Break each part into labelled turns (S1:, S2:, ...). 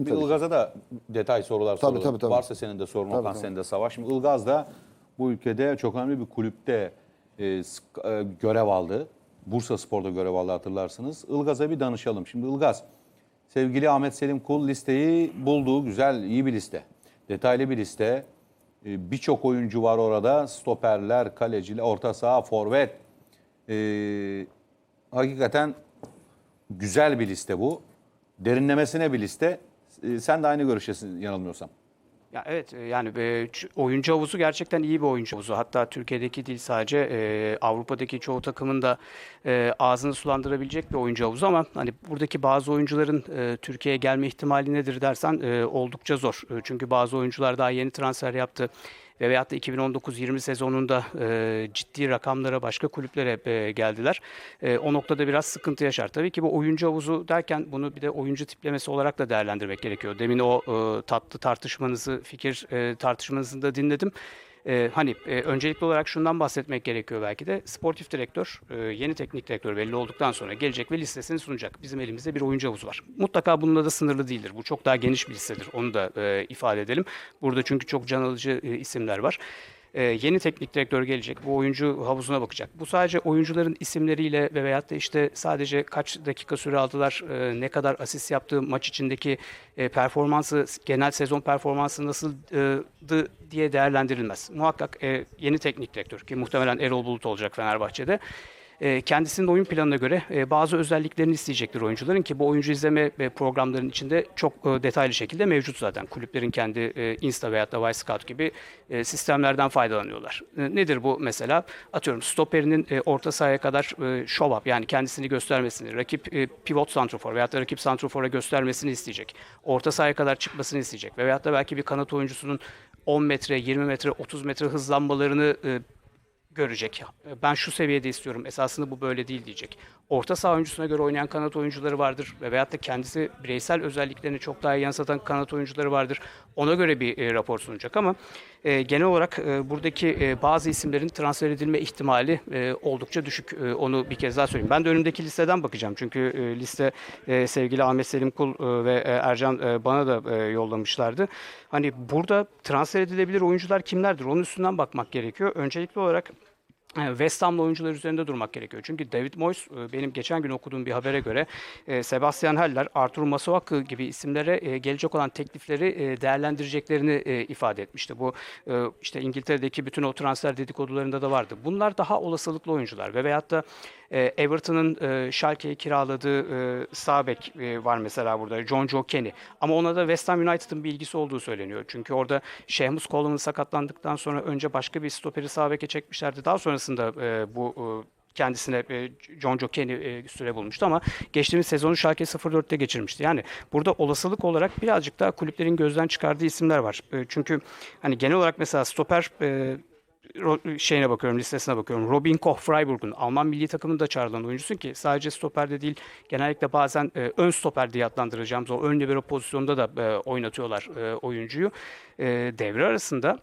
S1: Bir
S2: tabii.
S1: Ilgaz'a da detay sorular
S2: Tabii, tabii, tabii.
S1: Varsa senin de sorun,
S2: Tabii,
S1: Okan
S2: tabii.
S1: senin de Savaş. Şimdi Ilgaz da bu ülkede çok önemli bir kulüpte e, e, görev aldı. Bursa Spor'da görev aldı hatırlarsınız. Ilgaz'a bir danışalım. Şimdi Ilgaz, sevgili Ahmet Selim Kul listeyi buldu. Güzel, iyi bir liste. Detaylı bir liste. E, Birçok oyuncu var orada. Stoperler, kaleciler, orta saha, forvet. E, hakikaten güzel bir liste bu. Derinlemesine bir liste. E, Sen de aynı görüştesin yanılmıyorsam.
S3: Ya evet e, yani e, oyuncu havuzu gerçekten iyi bir oyuncu havuzu. Hatta Türkiye'deki değil sadece e, Avrupa'daki çoğu takımın da ağzını sulandırabilecek bir oyuncu havuzu ama hani buradaki bazı oyuncuların Türkiye'ye gelme ihtimali nedir dersen oldukça zor. Çünkü bazı oyuncular daha yeni transfer yaptı ve veyahut da 2019-20 sezonunda e, ciddi rakamlara başka kulüplere e, geldiler. E, o noktada biraz sıkıntı yaşar. Tabii ki bu oyuncu havuzu derken bunu bir de oyuncu tiplemesi olarak da değerlendirmek gerekiyor. Demin o e, tatlı tartışmanızı, fikir e, tartışmanızı da dinledim. E, hani e, öncelikli olarak şundan bahsetmek gerekiyor belki de. Sportif direktör, e, yeni teknik direktör belli olduktan sonra gelecek ve listesini sunacak. Bizim elimizde bir oyuncu havuzu var. Mutlaka bununla da sınırlı değildir. Bu çok daha geniş bir listedir. Onu da e, ifade edelim. Burada çünkü çok can alıcı e, isimler var. E, yeni teknik direktör gelecek. Bu oyuncu havuzuna bakacak. Bu sadece oyuncuların isimleriyle ve veyahut da işte sadece kaç dakika süre aldılar, e, ne kadar asist yaptığı maç içindeki e, performansı, genel sezon performansı nasıldı diye değerlendirilmez. Muhakkak e, yeni teknik direktör ki muhtemelen Erol Bulut olacak Fenerbahçe'de. E, kendisinin oyun planına göre e, bazı özelliklerini isteyecektir oyuncuların ki bu oyuncu izleme e, programlarının içinde çok e, detaylı şekilde mevcut zaten. Kulüplerin kendi Insta veyahut da Vice Scout gibi sistemlerden faydalanıyorlar. Nedir bu mesela? Atıyorum stoperinin orta sahaya kadar e, show up yani kendisini göstermesini, rakip pivot santrofor veyahut da rakip santrofora göstermesini isteyecek. Orta sahaya kadar çıkmasını isteyecek. Ve veyahut da belki bir kanat oyuncusunun 10 metre, 20 metre, 30 metre hızlanmalarını görecek. Ben şu seviyede istiyorum. Esasında bu böyle değil diyecek. Orta saha oyuncusuna göre oynayan kanat oyuncuları vardır ve veyahut da kendisi bireysel özelliklerini çok daha yansıtan kanat oyuncuları vardır. Ona göre bir e, rapor sunacak ama e, genel olarak e, buradaki e, bazı isimlerin transfer edilme ihtimali e, oldukça düşük. E, onu bir kez daha söyleyeyim. Ben de önümdeki listeden bakacağım. Çünkü e, liste e, sevgili Ahmet Selim Kul e, ve e, Ercan e, bana da e, yollamışlardı. Hani burada transfer edilebilir oyuncular kimlerdir? Onun üstünden bakmak gerekiyor. Öncelikli olarak West Ham'lı oyuncular üzerinde durmak gerekiyor. Çünkü David Moyes e, benim geçen gün okuduğum bir habere göre e, Sebastian Haller, Artur Masuaku gibi isimlere e, gelecek olan teklifleri e, değerlendireceklerini e, ifade etmişti. Bu e, işte İngiltere'deki bütün o transfer dedikodularında da vardı. Bunlar daha olasılıklı oyuncular ve veyahut da e, Everton'ın e, Schalke'ye kiraladığı e, sağ bek e, var mesela burada John Joe Kenny. Ama ona da West Ham United'ın bir ilgisi olduğu söyleniyor. Çünkü orada Şehmus Coleman sakatlandıktan sonra önce başka bir stoperi sağ çekmişlerdi. Daha sonrasında e, bu e, kendisine e, John Joe Kenny e, süre bulmuştu ama geçtiğimiz sezonu Schalke 04'te geçirmişti. Yani burada olasılık olarak birazcık daha kulüplerin gözden çıkardığı isimler var. E, çünkü hani genel olarak mesela stoper e, şeyine bakıyorum, listesine bakıyorum. Robin Koch Freiburg'un Alman milli takımında çağrılan oyuncusu ki sadece stoperde değil genellikle bazen e, ön stoper diye adlandıracağımız o ön libero pozisyonda da e, oynatıyorlar e, oyuncuyu. E, devre arasında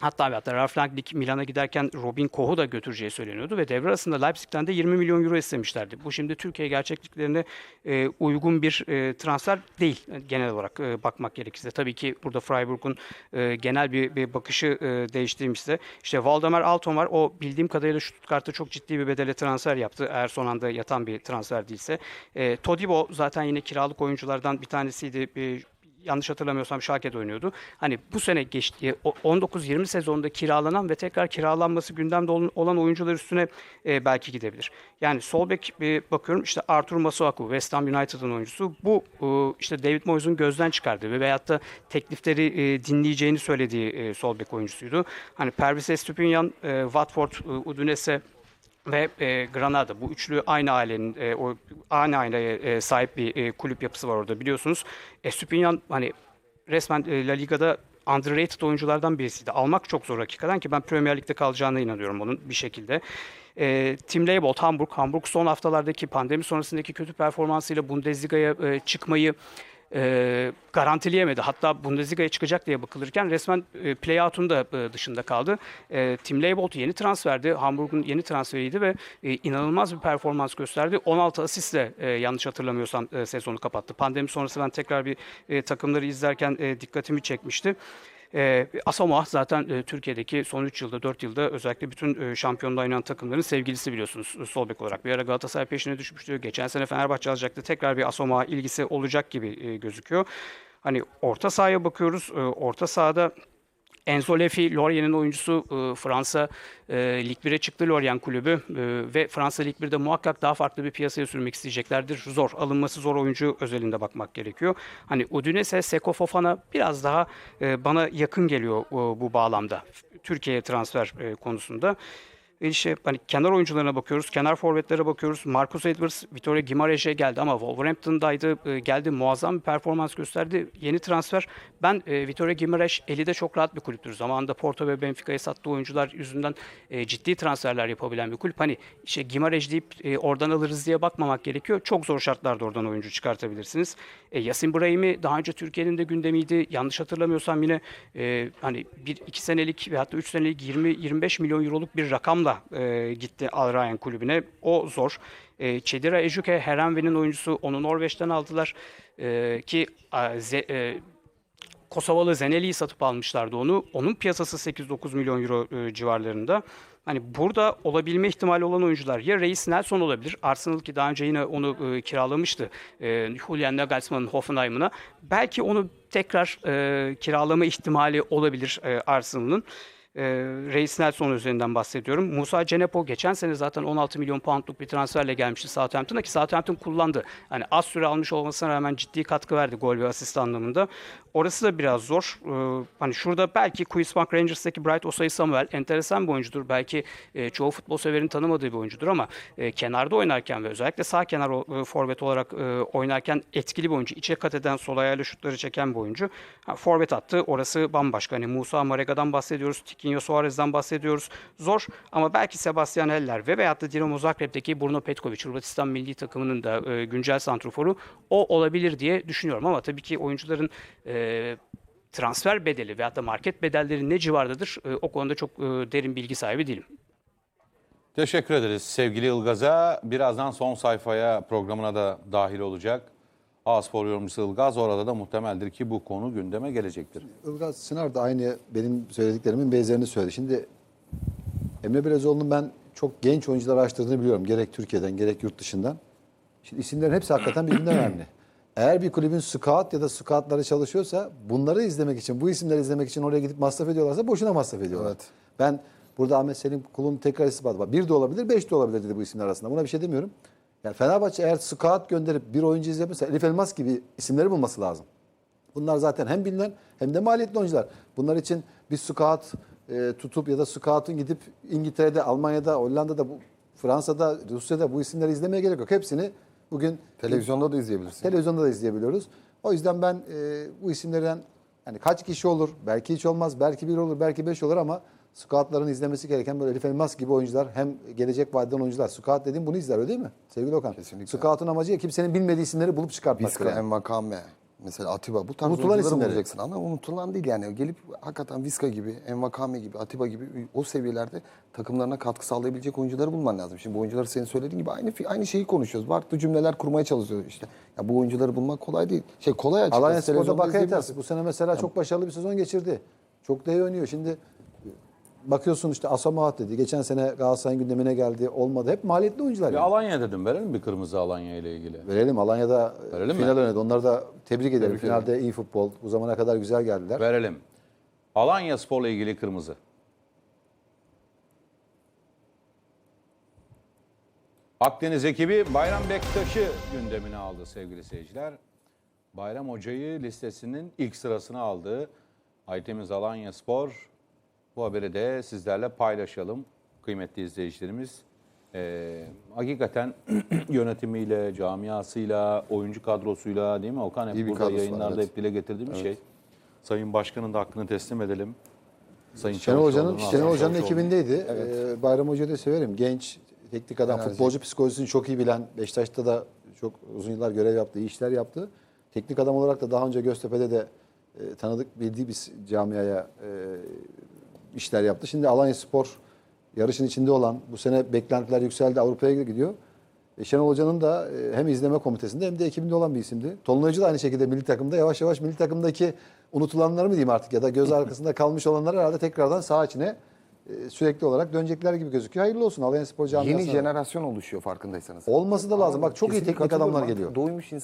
S3: Hatta ve hatta Ralf Rangnick Milan'a giderken Robin Koch'u da götüreceği söyleniyordu ve devre arasında Leipzig'ten de 20 milyon euro istemişlerdi. Bu şimdi Türkiye gerçekliklerine e, uygun bir e, transfer değil e, genel olarak e, bakmak gerekirse. Tabii ki burada Freiburg'un e, genel bir, bir bakışı e, değiştirmişse. İşte Valdemar Alton var. O bildiğim kadarıyla Stuttgart'ta çok ciddi bir bedele transfer yaptı. Eğer son anda yatan bir transfer değilse. E, Todibo zaten yine kiralık oyunculardan bir tanesiydi. E, yanlış hatırlamıyorsam Schalke'de oynuyordu. Hani bu sene geçti 19-20 sezonunda kiralanan ve tekrar kiralanması gündemde olan- oyuncular üstüne e, belki gidebilir. Yani sol bek e, bakıyorum işte Artur Masuaku West Ham United'ın oyuncusu. Bu e, işte David Moyes'un gözden çıkardığı ve veyahut da teklifleri e, dinleyeceğini söylediği e, sol bek oyuncusuydu. Hani Pervis Estupinyan, e, Watford, e, Udinese ve e, Granada bu üçlü aynı ailenin e, o aynı aileye e, sahip bir e, kulüp yapısı var orada biliyorsunuz. Estupinyan hani resmen e, La Liga'da underrated oyunculardan birisiydi. Almak çok zor hakikaten ki ben Premier Lig'de kalacağına inanıyorum onun bir şekilde. E, Tim Leibold Hamburg. Hamburg son haftalardaki pandemi sonrasındaki kötü performansıyla Bundesliga'ya e, çıkmayı e, garantileyemedi. Hatta Bundesliga'ya çıkacak diye bakılırken resmen e, play-out'un da e, dışında kaldı. E, Tim Leibold yeni transferdi. Hamburg'un yeni transferiydi ve e, inanılmaz bir performans gösterdi. 16 asistle e, yanlış hatırlamıyorsam e, sezonu kapattı. Pandemi sonrası ben tekrar bir e, takımları izlerken e, dikkatimi çekmişti. E, Asamoah zaten e, Türkiye'deki son 3 yılda 4 yılda özellikle bütün e, şampiyonda oynayan takımların sevgilisi biliyorsunuz e, olarak. Bir ara Galatasaray peşine düşmüştü. Geçen sene Fenerbahçe alacaktı. Tekrar bir Asamoah ilgisi olacak gibi e, gözüküyor. Hani orta sahaya bakıyoruz. E, orta sahada Enzo Lefi, Lorient'in oyuncusu e, Fransa e, Lig 1'e çıktı Lorient kulübü e, ve Fransa Lig 1'de muhakkak daha farklı bir piyasaya sürmek isteyeceklerdir. Zor, alınması zor oyuncu özelinde bakmak gerekiyor. Hani Udinese, Seko Fofana biraz daha e, bana yakın geliyor bu bağlamda. Türkiye'ye transfer konusunda. İşte hani kenar oyuncularına bakıyoruz, kenar forvetlere bakıyoruz. Marcus Edwards, Vitória Guimarães'e geldi ama Wolverhampton'daydı, e, geldi muazzam bir performans gösterdi. Yeni transfer. Ben e, Vitória Guimarães eli de çok rahat bir kulüptür. Zamanında Porto ve Benfica'ya sattığı oyuncular yüzünden e, ciddi transferler yapabilen bir kulüp. Hani işte Guimarães deyip e, oradan alırız diye bakmamak gerekiyor. Çok zor şartlarda oradan oyuncu çıkartabilirsiniz. E, Yasin Brahim'i daha önce Türkiye'nin de gündemiydi. Yanlış hatırlamıyorsam yine hani bir iki senelik ve hatta üç senelik 20-25 milyon euroluk bir rakamla e, gitti Al Ryan kulübüne. O zor. E, Çedira Ejuke, Herenve'nin oyuncusu. Onu Norveç'ten aldılar. E, ki a, ze- e, Kosovalı Zeneli'yi satıp almışlardı onu. Onun piyasası 8-9 milyon euro e, civarlarında. Hani burada olabilme ihtimali olan oyuncular ya Reis Nelson olabilir. Arsenal ki daha önce yine onu e, kiralamıştı. E, Julian Nagelsmann'ın Hoffenheim'ına. Belki onu tekrar e, kiralama ihtimali olabilir e, Arsenal'ın. E, Reis Nelson üzerinden bahsediyorum. Musa Cenepo geçen sene zaten 16 milyon poundluk bir transferle gelmişti Southampton'a ki Southampton kullandı. Hani az süre almış olmasına rağmen ciddi katkı verdi gol ve asist anlamında. Orası da biraz zor. Ee, hani şurada belki Queen's Park Rangers'taki Bright Osay Samuel enteresan bir oyuncudur. Belki e, çoğu futbol severin tanımadığı bir oyuncudur ama e, kenarda oynarken ve özellikle sağ kenar e, forvet olarak e, oynarken etkili bir oyuncu. İçe kat eden sol ayağıyla şutları çeken bir oyuncu. Ha, forvet attı. Orası bambaşka. Hani Musa Marega'dan bahsediyoruz. Tiquinho Suarez'den bahsediyoruz. Zor ama belki Sebastian Heller ve veyahut da Dinamo Zagreb'deki Bruno Petkovic, Hırvatistan milli takımının da e, güncel santroforu o olabilir diye düşünüyorum. Ama tabii ki oyuncuların e, transfer bedeli veyahut da market bedelleri ne civardadır e, o konuda çok e, derin bilgi sahibi değilim.
S1: Teşekkür ederiz sevgili Ilgaz'a. Birazdan son sayfaya programına da dahil olacak. A-Spor yorumcusu Ilgaz orada da muhtemeldir ki bu konu gündeme gelecektir.
S2: Ilgaz Sınar da aynı benim söylediklerimin benzerini söyledi. Şimdi Emre Belezoğlu'nun ben çok genç oyuncular araştırdığını biliyorum. Gerek Türkiye'den gerek yurt dışından. Şimdi isimlerin hepsi hakikaten birbirinden önemli. Eğer bir kulübün scout ya da scoutları çalışıyorsa bunları izlemek için, bu isimleri izlemek için oraya gidip masraf ediyorlarsa boşuna masraf ediyorlar.
S4: Evet.
S2: Ben burada Ahmet Selim Kul'un tekrar ispatı var. Bir de olabilir, beş de olabilir dedi bu isimler arasında. Buna bir şey demiyorum. Yani Fenerbahçe eğer scout gönderip bir oyuncu izlemişse Elif Elmas gibi isimleri bulması lazım. Bunlar zaten hem bilinen hem de maliyetli oyuncular. Bunlar için bir scout e, tutup ya da scout'un gidip İngiltere'de, Almanya'da, Hollanda'da, bu, Fransa'da, Rusya'da bu isimleri izlemeye gerek yok. Hepsini bugün
S4: Televizyonda da izleyebilirsin.
S2: televizyonda da izleyebiliyoruz. O yüzden ben e, bu isimlerden yani kaç kişi olur, belki hiç olmaz, belki bir olur, belki beş olur ama scoutların izlemesi gereken böyle Elif Elmas gibi oyuncular hem gelecek vadeden oyuncular. Scout dediğim bunu izler öyle değil mi? Sevgili Okan.
S4: Kesinlikle.
S2: Scout'un amacı ya kimsenin bilmediği isimleri bulup çıkartmak.
S4: Viska,
S2: yani.
S4: Envakame, mesela Atiba bu tarz
S2: Unutulan
S4: oyuncuları
S2: isimleri.
S4: bulacaksın. Ama unutulan değil yani. Gelip hakikaten Viska gibi, Envakame gibi, Atiba gibi o seviyelerde takımlarına katkı sağlayabilecek oyuncuları bulman lazım. Şimdi bu oyuncuları senin söylediğin gibi aynı aynı şeyi konuşuyoruz. Farklı cümleler kurmaya çalışıyoruz işte. Ya bu oyuncuları bulmak kolay değil. Şey kolay açıkçası.
S2: Alanya Spor'da Bakayetas bu sene mesela çok başarılı bir sezon geçirdi. Çok da iyi oynuyor. Şimdi bakıyorsun işte Asamoah dedi. Geçen sene Galatasaray'ın gündemine geldi. Olmadı. Hep maliyetli oyuncular.
S1: Bir
S2: yani.
S1: Alanya dedim verelim bir kırmızı Alanya ile ilgili.
S2: Verelim. Alanya'da
S1: Verelim mi?
S2: final oynadı. Onları da tebrik ederim.
S4: Tebrik
S2: Finalde iyi futbol. Bu zamana kadar güzel geldiler.
S1: Verelim. Alanya Spor'la ilgili kırmızı. Akdeniz ekibi Bayram Bektaş'ı gündemine aldı sevgili seyirciler. Bayram Hoca'yı listesinin ilk sırasına aldı. Aytemiz Alanya Spor. Bu haberi de sizlerle paylaşalım kıymetli izleyicilerimiz. Ee, hakikaten yönetimiyle, camiasıyla, oyuncu kadrosuyla değil mi Okan? Hep
S4: İyi bir
S1: burada
S4: kadrosu var,
S1: yayınlarda
S4: evet.
S1: hep dile getirdiğim bir şey. Sayın Başkan'ın da hakkını teslim edelim. Sayın
S2: Şenol Hoca'nın,
S1: Çavuşoğlu'nun,
S2: Şenol
S1: Hasan
S2: Hoca'nın
S1: Çavuşoğlu'nun.
S2: ekibindeydi. Ee, Bayram Hoca'yı da severim. Genç, teknik adam,
S4: Enerji.
S2: futbolcu psikolojisini çok iyi bilen, Beşiktaş'ta da çok uzun yıllar görev yaptı, iyi işler yaptı. Teknik adam olarak da daha önce Göztepe'de de e, tanıdık bildiği bir camiaya e, işler yaptı. Şimdi Alanya Spor yarışın içinde olan bu sene beklentiler yükseldi Avrupa'ya gidiyor. E, Şenol Hoca'nın da e, hem izleme komitesinde hem de ekibinde olan bir isimdi. Tolunaycı da aynı şekilde milli takımda yavaş yavaş milli takımdaki unutulanları mı diyeyim artık ya da göz arkasında kalmış olanlar herhalde tekrardan saha içine e, sürekli olarak dönecekler gibi gözüküyor. Hayırlı olsun Alanya Spor camiasına.
S4: Yeni jenerasyon oluşuyor farkındaysanız.
S2: Olması da lazım. Bak çok iyi teknik adamlar geliyor.
S4: Doymuş